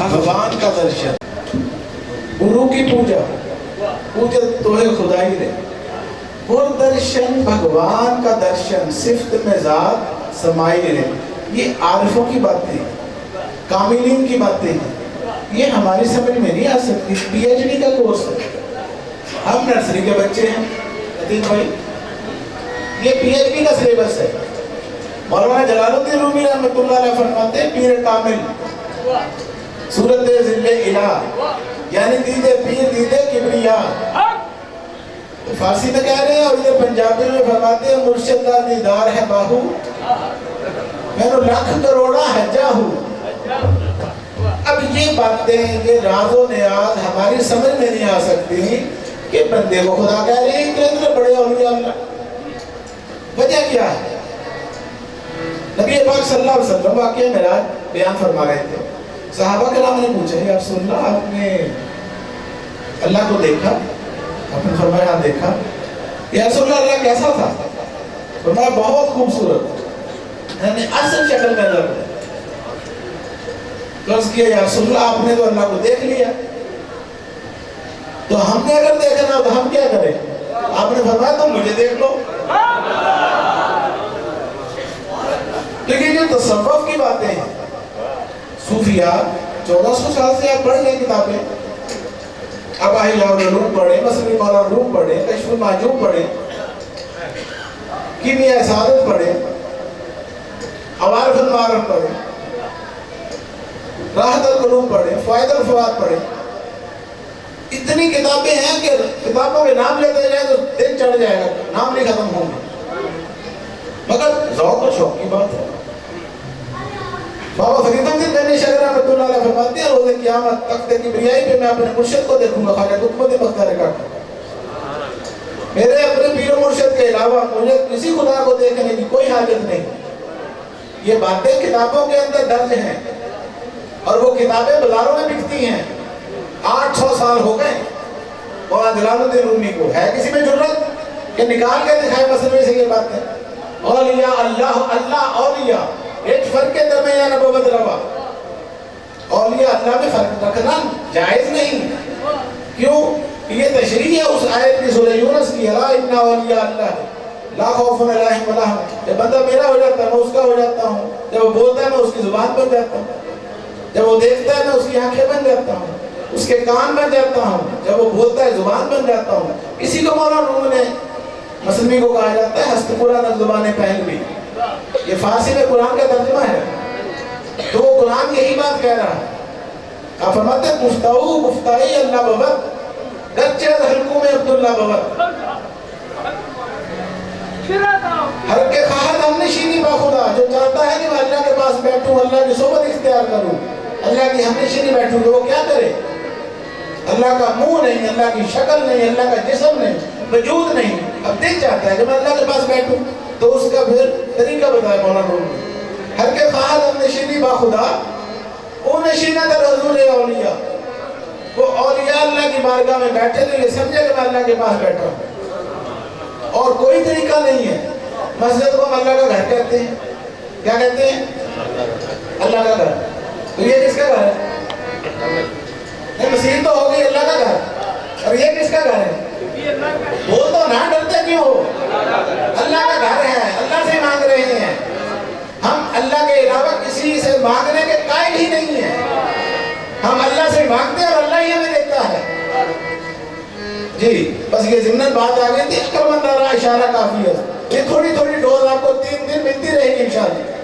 भगवान का दर्शन। गुरु की पूजा पूजा तो है खुदाई रे वो दर्शन भगवान का दर्शन, सिफ्त में जात समाई रे ये आरिफों की बातें कामिलीन की बातें हैं। ये हमारी समझ में नहीं आ सकती। पीएचडी का कोर्स है। हम नर्सरी के बच्चे हैं, अतीत भाई। ये पीएचडी का सिलेबस है। मौलाना जलालुद्दीन रूमी रहमतुल्लाह अलैह फरमाते हैं पीर कामिल। सूरत ज़िले इला। यानी दीदे पीर दीदे किबरिया। तो फारसी में कह रहे हैं और इधर पंजाबी में फरमाते हैं, मुर्शिद का दीदार है बाहू। मैंने लाख करोड़ा हजा हूँ अब ये बातें, ये राजो नियाज हमारी समझ में नहीं आ सकती कि बंदे को खुदा कह रहे हैं इतने बड़े अल्लाह। वजह क्या है? नबी पाक सल्लल्लाहु अलैहि वसल्लम वाकई मेराज बयान फरमा रहे थे। सहाबा कराम ने पूछा रसूल अल्लाह आपने अल्लाह को देखा? आपने फरमाया हाँ देखा। या अल्लाह कैसा था? फरमाया, बहुत खूबसूरत। यानी असल शक्ल में अल्लाह कर्ज किया या रसूल अल्लाह आपने तो अल्लाह को देख लिया। तो हमने अगर देखना तो हम क्या करें? आपने फरमाया, तुम मुझे देख लो। जो तसव्वुफ की बातें हैं। सूफिया, चौदह सौ साल से आप पढ़ लें किताबें। अब रूम पढ़े, मसली मौला रूम पढ़े, कश्मीर माजूम पढ़े कीमिया सादत पढ़े अवारफल मारफ पढ़े, राहत कलूम पढ़े फायदल फवाद पढ़े। इतनी किताबें हैं कि किताबों के नाम लेते जाए तो दिन चढ़ जाएगा, नाम नहीं खत्म होंगे। मगर जौक और शौक की बात है। बाबा फरीदुद्दीन गनी शगर रहमतुल्लाह फरमाते हैं रोज़े क़यामत तख्ते की बिरियाई पे मैं अपने मुर्शिद को देखूँगा ख्वाजा कुतुबुद्दीन बख्तियार का मेरे अपने पीर मुर्शिद के अलावा मुझे किसी खुदा को देखने की कोई हाजत नहीं ये बातें किताबों के अंदर दर्ज हैं और वो किताबें बाजारों में बिकती हैं आठ सौ साल हो गए मौलाना जलालुद्दीन रूमी को है किसी में ज़रूरत कि निकाल के दिखाए मसले से ये बातें है औलिया अल्लाह अल्लाह औलिया एक फ़र्क के दरमियान नबूवत रवा औलिया अल्लाह में फ़र्क रखना जायज़ नहीं। क्यों? ये तशरीह है उस आयत की सूरह यूनुस की, अला इन्ना औलिया अल्लाह ला खौफुन अलैहिम वला हम। जब बंदा मेरा हो जाता है, मैं उसका हो जाता हूँ। जब वो बोलता है, मैं उसकी ज़ुबान बन जाता हूँ। जब वो देखता है, मैं उसकी आँखें बन जाता हूँ। उसके कान बन जाता हूँ। जब वो बोलता है, ज़ुबान बन जाता हूँ। इसी को मौलाना रूम ने मसलमी को कहा जाता है, हस्तपुरा ज़ुबान पहल भी ये फारसी में कुरान का तर्जुमा है। तो वो कुरान यही बात कह रहा है। आप फरमाते गुफ्ताऊ गुफ्ताई अल्लाह बबत गच्चे हल्कू में अब्दुल्ला बबत हर के खाहत हमने शीनी बाखुदा जो चाहता है कि मैं अल्लाह के पास बैठूं अल्लाह की सोबत इख्तियार करूँ अल्लाह की हमेशा नहीं बैठूं तो वो क्या करे अल्लाह का मुँह नहीं अल्लाह की शक्ल नहीं अल्लाह का जिस्म नहीं वजूद नहीं अब दिल चाहता है कि मैं अल्लाह के पास बैठूं तो उसका फिर तरीका बताया मौलाना हर के खाहत हमने शीनी बाखुदा ओ नशीना दर हजूर औलिया। वो औलिया अल्लाह की बारगाह में बैठे तो ये समझे कि मैं अल्लाह के पास बैठा हूँ। और कोई तरीका नहीं है। मस्जिद को हम अल्लाह का घर कहते हैं। क्या कहते हैं? अल्लाह का घर। तो ये किसका घर है? मसीह तो होगी अल्लाह का घर। और ये किसका घर है? वो तो ना डरते क्यों हो? अल्लाह का घर है। अल्लाह से मांग रहे हैं। हम अल्लाह के अलावा किसी से मांगने के ही नहीं है। हम अल्लाह से मांगते हैं और अल्लाह ही हमें देता है। जी, बस ये जिम्मन बात आ गई थी अक्लमंदारा इशारा काफ़ी है। ये थोड़ी थोड़ी डोज आपको तीन दिन मिलती रहेगी इंशाल्लाह।